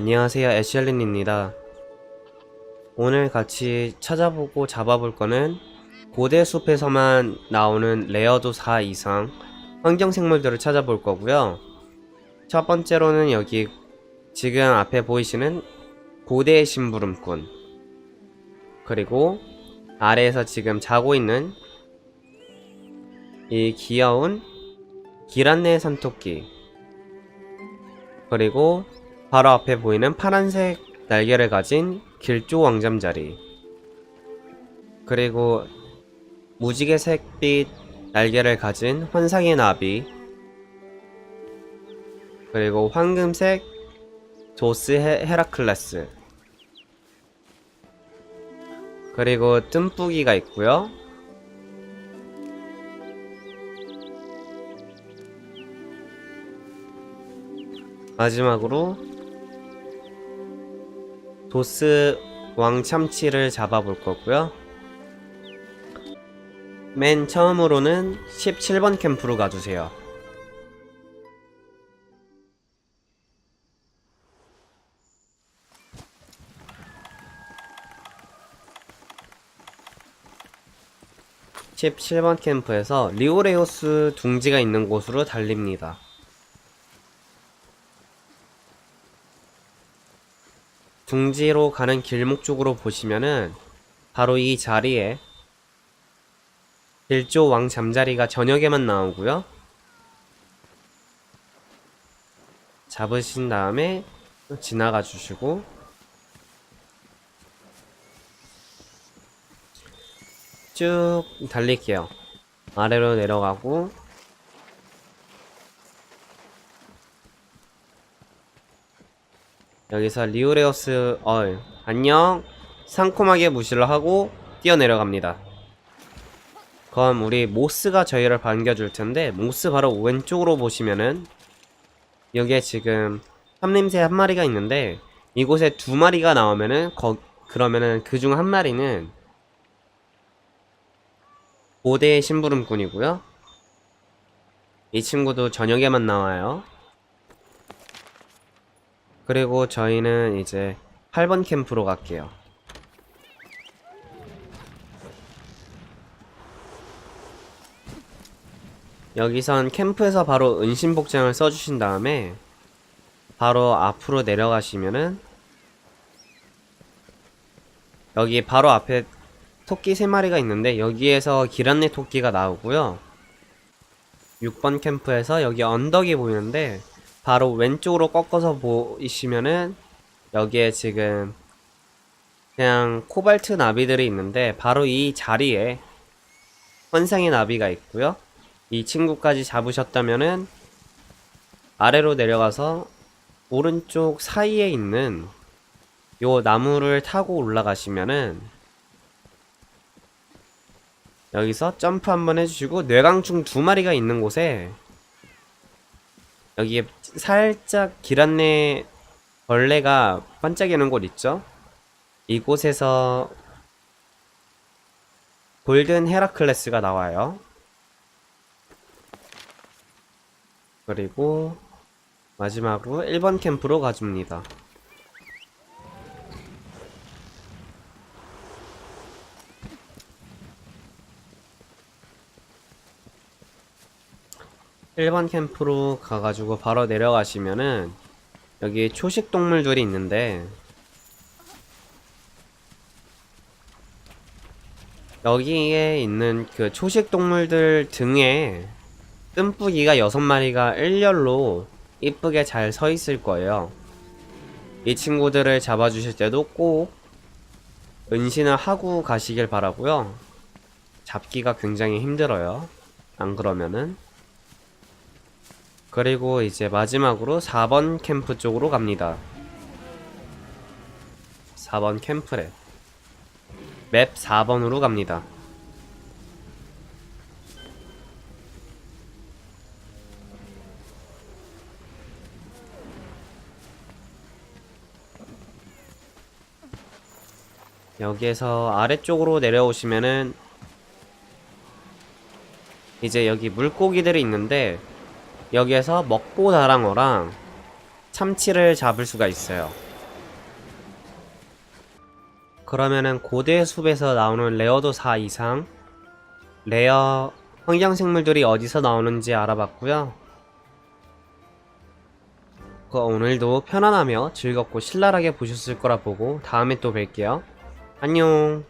안녕하세요 애슐린입니다. 오늘 같이 찾아보고 잡아볼 거는 고대 숲에서만 나오는 레어도 4 이상 환경 생물들을 찾아볼 거고요. 첫 번째로는 여기 지금 앞에 보이시는 고대의 심부름꾼 그리고 아래에서 지금 자고 있는 이 귀여운 기란내 산토끼 그리고 바로 앞에 보이는 파란색 날개를 가진 길조 왕잠자리. 그리고 무지개 색빛 날개를 가진 환상의 나비. 그리고 황금색 조스 헤, 헤라클레스. 그리고 뜸뿌기가 있고요. 마지막으로 도스 왕참치를 잡아볼 거고요. 맨 처음으로는 17번 캠프로 가주세요. (17번) 캠프에서 리오레오스 둥지가 있는 곳으로 달립니다. 둥지로 가는 길목 쪽으로 보시면은 바로 이 자리에 일조 왕 잠자리가 저녁에만 나오고요. 잡으신 다음에 지나가 주시고 쭉 달릴게요. 아래로 내려가고 여기서 리오레오스 얼 안녕 상콤하게 무시를 하고 뛰어내려갑니다. 그럼 우리 모스가 저희를 반겨줄 텐데 모스 바로 왼쪽으로 보시면은 여기에 지금 삼림새 한 마리가 있는데 이곳에 두 마리가 나오면은 거, 그러면은 그 중 한 마리는 고대의 심부름꾼이고요. 이 친구도 저녁에만 나와요. 그리고 저희는 이제 8번 캠프로 갈게요. 여기선 캠프에서 바로 은신복장을 써주신 다음에 바로 앞으로 내려가시면은 여기 바로 앞에 토끼 3마리가 있는데 여기에서 기란내 토끼가 나오고요 6번 캠프에서 여기 언덕이 보이는데 바로 왼쪽으로 꺾어서 보이시면은 여기에 지금 그냥 코발트 나비들이 있는데 바로 이 자리에 환상의 나비가 있고요. 이 친구까지 잡으셨다면은 아래로 내려가서 오른쪽 사이에 있는 요 나무를 타고 올라가시면은 여기서 점프 한번 해주시고 뇌강충 두 마리가 있는 곳에 여기에 살짝 길안내 벌레가 반짝이는 곳 있죠? 이곳에서 골든 헤라클레스가 나와요. 그리고 마지막으로 1번 캠프로 가줍니다. 일반 캠프로 가가지고 바로 내려가시면은 여기 초식 동물들이 있는데 여기에 있는 그 초식 동물들 등에 뜸뿌기가 여섯 마리가 일렬로 이쁘게 잘 서 있을 거예요. 이 친구들을 잡아주실 때도 꼭 은신을 하고 가시길 바라고요. 잡기가 굉장히 힘들어요. 안 그러면은 그리고 이제 마지막으로 4번 캠프 쪽으로 갑니다. 4번 캠프래. 맵 4번으로 갑니다. 여기에서 아래쪽으로 내려오시면은 이제 여기 물고기들이 있는데 여기에서 먹보다랑어랑 참치를 잡을 수가 있어요. 그러면은 고대 숲에서 나오는 레어도 4 이상 레어 환경생물들이 어디서 나오는지 알아봤고요. 그 오늘도 편안하며 즐겁고 신랄하게 보셨을 거라 보고 다음에 또 뵐게요. 안녕